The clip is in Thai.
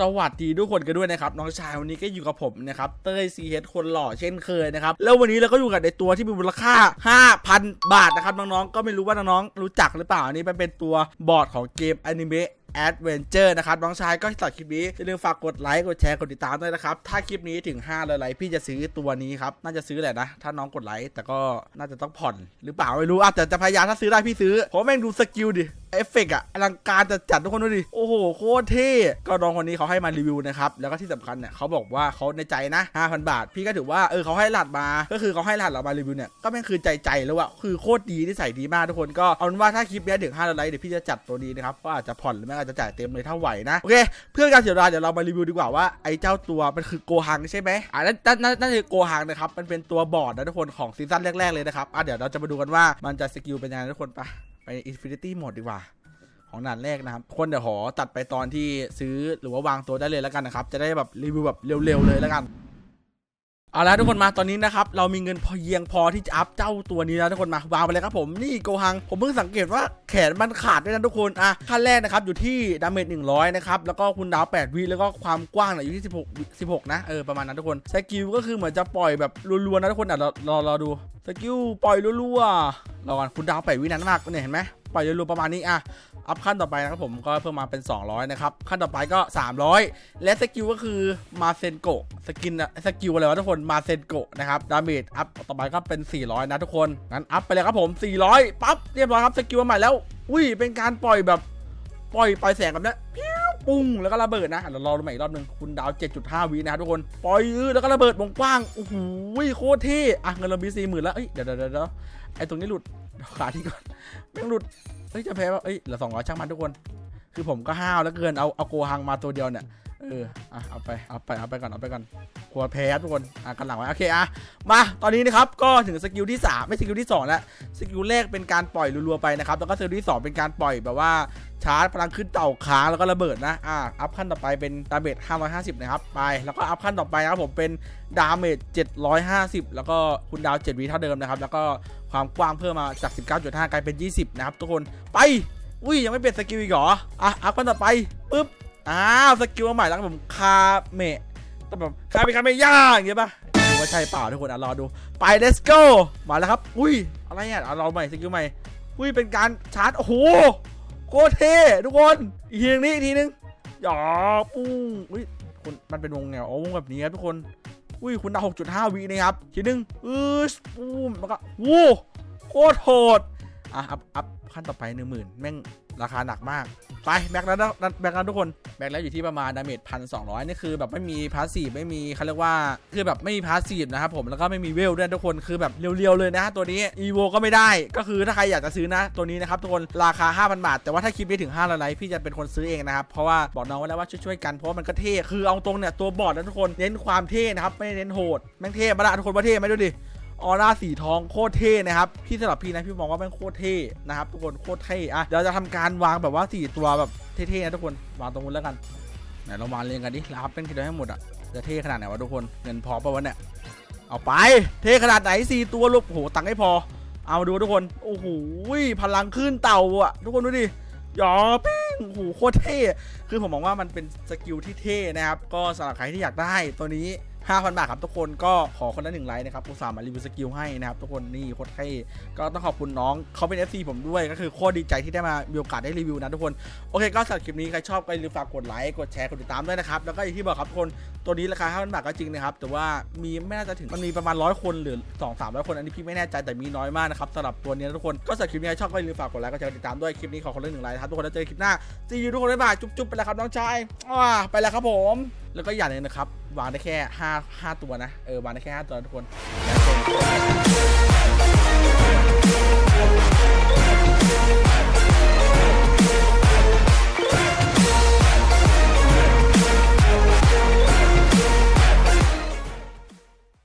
สวัสดีทุกคนกันด้วยนะครับน้องชายวันนี้ก็อยู่กับผมนะครับเต้ยซีเฮดคนหล่อเช่นเคยนะครับแล้ววันนี้เราก็อยู่กับในตัวที่มีมูลค่า 5,000 บาทนะครับน้องๆก็ไม่รู้ว่าน้องๆรู้จักหรือเปล่าอันนี้มันเป็นตัวบอร์ดของเกมอนิเมะแอดเวนเจอร์นะครับ น้องชายก็ตัดคลิปนี้ อย่าลืมฝากกดไลค์ กดแชร์ กดติดตามด้วยนะครับ ถ้าคลิปนี้ถึง5เลยไลค์พี่จะซื้อตัวนี้ครับ น่าจะซื้อแหละนะ ถ้าน้องกดไลค์ แต่ก็น่าจะต้องผ่อน หรือเปล่าไม่รู้อะแต่จะพยายามถ้าซื้อได้พี่ซื้อ เพราะแม่งดูสกิลดิ เอฟเฟกต์อะอลังการจะจัดทุกคนดูดิ โอ้โห โคตรเท่ ก็น้องคนนี้เขาให้มารีวิวนะครับ แล้วก็ที่สำคัญเนี่ยเขาบอกว่าเขาในใจนะ 5,000 บาท พี่ก็ถือว่า เออเขาให้รหัสมา ก็คือเขาให้รหัสเรามารีวิวเนี่ย ก็แม่งคือใจใจแล้วอะคือโคตรดีที่ใส่ดีมากทุกคน ก็เอาเป็นว่าถ้าคลิปนี้ถึง5ไลค์เดี๋ยวพี่จะจัดตัวนี้นะครับ ก็อาจจะผ่อนหรือไม่อาจจะจ่ายเต็มเลยถ้าไหวนะ โอเค เพื่อการเสียเวลาเดี๋ยวเรามารีวิวดีกว่าว่าไอ้เจ้าตัวมันคือโกฮังใช่ไหมอ่านั่นนั่นนั่นนั่นคือโกฮังนะครับ มันเป็นตัวบอร์ดนะทุกคนของซีซั่นแรกๆเลยนะครับอะเดี๋ยวเราจะมาดูกันว่ามันจะสกิลเป็นยังไงทุกคนไป ไปอินฟินิตี้หมดดีกว่า ของด่านแรกนะครับ คนเดี๋ยวขอตัดไปตอนที่ซื้อหรือว่าวางตัวได้เลยแล้วกันนะครับ จะได้แบบรีวิวแบบเร็วๆเลยแล้วกันเอาละทุกคนมาตอนนี้นะครับเรามีเงินพอเพียงพอที่จะอัพเจ้าตัวนี้แล้วทุกคนมาวางไปเลยครับผมนี่โกฮังผมเพิ่งสังเกตว่าแขนมันขาดด้วยนะทุกคนอะขั้นแรกนะครับอยู่ที่ดาเมจ100 นะครับแล้วก็คุณดาว 8 วิแล้วก็ความกว้างเนี่ยอยู่ที่ 16 16 นะเออประมาณนั้นทุกคนสกิลก็คือเหมือนจะปล่อยแบบรัวๆนะทุกคนอะรอรอรอดูสกิลปล่อยรัวๆ รอก่อนคุณดาว8วินั้นมากเนี่ยเห็นไหมปล่อยรวๆประมาณนี้อะอัพขั้นต่อไปนะครับผมก็เพิ่มมาเป็น 200 นะครับ ขั้นต่อไปก็ 300 และสกิลก็คือมาเซนโกสกินสกิลอะไรวะทุกคนมาเซนโกนะครับดาเมจอัพต่อไปก็เป็น 400 นะทุกคน งั้นอัพไปเลยครับผม 400 ปั๊บเรียบร้อยครับสกิลใหม่แล้วอุ้ยเป็นการปล่อยแบบปล่อยปล่อยแสงแบบนี้ ปุ้งแล้วก็ระเบิดนะเดี๋ยวรอดูใหม่อีกรอบหนึ่งคุณดาว 7.5 วินะครับทุกคนปล่อยแล้วก็ระเบิดวงกว้างโอ้โหโคตรเท่อะเงินเรามีสี่หมื่นแล้วเอ้ยเดี๋ยวเดี๋ยวเดี๋ยวไอ้ตรงนี้หลุดขาที่ก่อนแม่งหลุดเฮ้ยจะแพ้ป่ะเอ้ยเหลือสองร้อยช่างมันทุกคน คือผมก็ห้าวแล้วเกินเอาเอาโกฮังมาตัวเดียวเนี่ยเอออะเอาไปเอาไปเอาไปก่อนเอาไปก่อนกลัวแพ้ทุกคนอะกันหลังไว้โอเคอะมาตอนนี้นะครับก็ถึงสกิลที่ 3 ไม่สกิลที่2แล้วสกิลแรกเป็นการปล่อยรัวๆไปนะครับแล้วก็สกิลที่ 2 เป็นการปล่อยแบบว่า ชาร์จพลังขึ้นเต่าค้างแล้วก็ระเบิดนะอะอัพขั้นต่อไปเป็นดาเมจ550 นะครับ ไป แล้วก็อัพขั้นต่อไปนะครับผมเป็นดาเมจ750 แล้วก็คุณดาว 7วิเท่าเดิมนะครับ แล้วก็ความกว้างเพิ่มมาจาก 19.5 กลายเป็น 20 นะครับ ทุกคนไป อุ้ยยังไม่เปลี่ยนสกิลอีกเหรออะอัพขั้นต่อไปปึ๊บอ้าวสกิลใหม่แล้วผมคาเมะแต่แบบคาเมะคาเมะย่าอย่างเงี้ยป่ะว่าใช่เปล่าทุกคนอะรอดูไป let's go มาแล้วครับ อุ้ยอะไรอะอะราใหม่สกิลใหม่อุ้ยเป็นการชาร์จโอ้โห โคตรเท่ทุกคนอีกทีนึงนี่อีกทีนึงหยอปุ้งอุ้ยคนมันเป็นวงแนวโอ้วงแบบนี้ครับทุกคนอุ้ยคุณดาว6.5วินะครับทีนึงอือปุ้มแล้วก็วู้โคตรโหดอะอัพอัพขั้นต่อไปหนึ่งหมื่นแม่ง ราคาหนักมาก ไปแบ็กแล้วนะแบ็กแล้วทุกคนแบ็กแล้วอยู่ที่ประมาณดาเมจพันสองร้อยนี่คือแบบไม่มีพาสซีฟไม่มีเขาเรียกว่าคือแบบไม่มีพาสซีฟนะครับผมแล้วก็ไม่มีเวลด้วยทุกคนคือแบบเรียวๆเลยนะตัวนี้อีโวก็ไม่ได้ ก็คือถ้าใครอยากจะซื้อนะตัวนี้นะครับทุกคนราคา 5,000 บาท แต่ว่าถ้าคลิปนี้ถึง5ไลค์พี่จะเป็นคนซื้อเองนะครับเพราะว่าบอกน้องไว้แล้วว่าช่วยๆกันเพราะมันก็เท่คือเอาตรงเนี่ยตัวบอร์ดนะทุกคนเน้นความเท่นะครับไม่เน้นโหดแม่งเท่มาละทุกคนว่าเท่ไหมดูดิ ออร่าสีทองโคตรเท่นะครับพี่สำหรับพี่นะพี่มองว่าแม่งโคตรเท่นะครับทุกคนโคตรเท่อะเดี๋ยวจะทำการวางแบบว่าสี่ตัวแบบเท่ๆนะทุกคนวางตรงนู้นแล้วกันไหนเราวางเรียงกันดิรับเป็นทีเดียวให้หมดอะจะเท่ขนาดไหนวะทุกคนเงินพอปะวะเนี่ยเอาไปเท่ขนาดไหนสี่ตัวลูกโอ้โหตังค์ไม่พอ เอามาดูทุกคนโอ้โหพลังขึ้นเต่าอะทุกคนดูดิหยอปิ้งโอ้โหโคตรเท่คือผมมองว่ามันเป็นสกิลที่เท่นะครับก็สำหรับใครที่อยากได้ตัวนี้ 5,000 บาทครับทุกคนก็ขอคนละหนึ่งไลค์นะครับอุตส่าห์มารีวิวสกิลให้นะครับทุกคนนี่โคตรเท่ก็ต้องขอบคุณน้องเขาเป็น FC ผมด้วยก็คือโคตรดีใจที่ได้มามีโอกาสได้รีวิวนะทุกคนโอเคก็สำหรับคลิปนี้ใครชอบก็อย่าลืมฝากกดไลค์กดแชร์กดติดตามด้วยนะครับแล้วก็อย่างที่บอกครับทุกคนตัวนี้ราคา5,000บาทก็จริงนะครับแต่ว่ามีไม่น่าจะถึงมันมีประมาณร้อยคนหรือ2 3 0 0 คนอันนี้พี่ไม่แน่ใจแต่มีน้อยมากนะครับสำหรับตัวนี้นะทุกคนก็สำหรับคลิปนี้ใครชอบก็อย่าลืมฝากกดไลค์กดแชร์กดติดตามด้วยคลิปนี้ขอคนละหนึ่งไลค์นะครับทุกคนแล้วเจอกันคลิปหน้าซีอูทุกคนบ๊ายบายจุ๊บๆไปแล้วครับน้องชายอ่าไปแล้วครับผม แล้วก็อย่างหนึงนะครับ วางได้แค่5 5ตัวนะ เออ วางได้แค่ 5 ตัวทุกคนแล้วเจอกัน